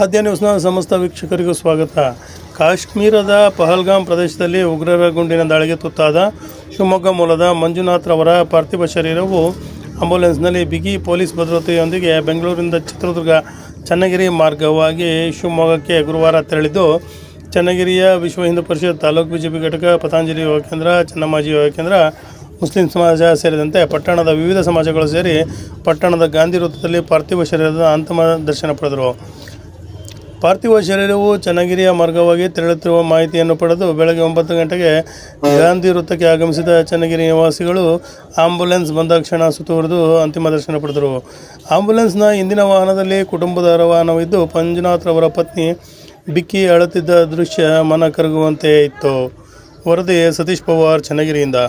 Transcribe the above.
ಆದ್ಯ ನ್ಯೂಸ್ನ ಸಮಸ್ತ ವೀಕ್ಷಕರಿಗೂ ಸ್ವಾಗತ. ಕಾಶ್ಮೀರದ ಪಹಲ್ಗಾಮ್ ಪ್ರದೇಶದಲ್ಲಿ ಉಗ್ರರ ಗುಂಡಿನ ದಾಳಿಗೆ ತುತ್ತಾದ ಶಿವಮೊಗ್ಗ ಮೂಲದ ಮಂಜುನಾಥ್ ರವರ ಪಾರ್ಥಿವ ಶರೀರವು ಆಂಬ್ಯುಲೆನ್ಸ್ನಲ್ಲಿ ಬಿಗಿ ಪೊಲೀಸ್ ಭದ್ರತೆಯೊಂದಿಗೆ ಬೆಂಗಳೂರಿನಿಂದ ಚಿತ್ರದುರ್ಗ, ಚನ್ನಗಿರಿ ಮಾರ್ಗವಾಗಿ ಶಿವಮೊಗ್ಗಕ್ಕೆ ಗುರುವಾರ ತೆರಳಿದ್ದು, ಚನ್ನಗಿರಿಯ ವಿಶ್ವ ಹಿಂದೂ ಪರಿಷತ್ ತಾಲೂಕು ಬಿಜೆಪಿ ಘಟಕ, ಪತಾಂಜಲಿ ಯುವ ಕೇಂದ್ರ ಚನ್ನಮ್ಮಾಜಿ ಯುವ ಕೇಂದ್ರ, ಮುಸ್ಲಿಂ ಸಮಾಜ ಸೇರಿದಂತೆ ಪಟ್ಟಣದ ವಿವಿಧ ಸಮಾಜಗಳು ಸೇರಿ ಪಟ್ಟಣದ ಗಾಂಧಿ ವೃತ್ತದಲ್ಲಿ ಪಾರ್ಥಿವ ಶರೀರದ ಅಂತಿಮ ದರ್ಶನ ಪಡೆದರು. ಪಾರ್ಥಿವ ಶರೀರವು ಚನ್ನಗಿರಿಯ ಮಾರ್ಗವಾಗಿ ತೆರಳುತ್ತಿರುವ ಮಾಹಿತಿಯನ್ನು ಪಡೆದು ಬೆಳಗ್ಗೆ ಒಂಬತ್ತು ಗಂಟೆಗೆ ಗಾಂಧಿ ವೃತ್ತಕ್ಕೆ ಆಗಮಿಸಿದ ಚನ್ನಗಿರಿ ನಿವಾಸಿಗಳು ಆಂಬ್ಯುಲೆನ್ಸ್ ಬಂದ ಕ್ಷಣ ಸುತ್ತುವರೆದು ಅಂತಿಮ ದರ್ಶನ ಪಡೆದರು. ಆಂಬ್ಯುಲೆನ್ಸ್ನ ಹಿಂದಿನ ವಾಹನದಲ್ಲಿ ಕುಟುಂಬದ ವಾಹನವಿದ್ದು ಪಂಜುನಾಥ್ ರವರ ಪತ್ನಿ ಬಿಕ್ಕಿ ಅಳುತ್ತಿದ್ದ ದೃಶ್ಯ ಮನ ಕರಗುವಂತೆ ಇತ್ತು. ವರದಿ ಸತೀಶ್ ಪವಾರ್, ಚನ್ನಗಿರಿಯಿಂದ.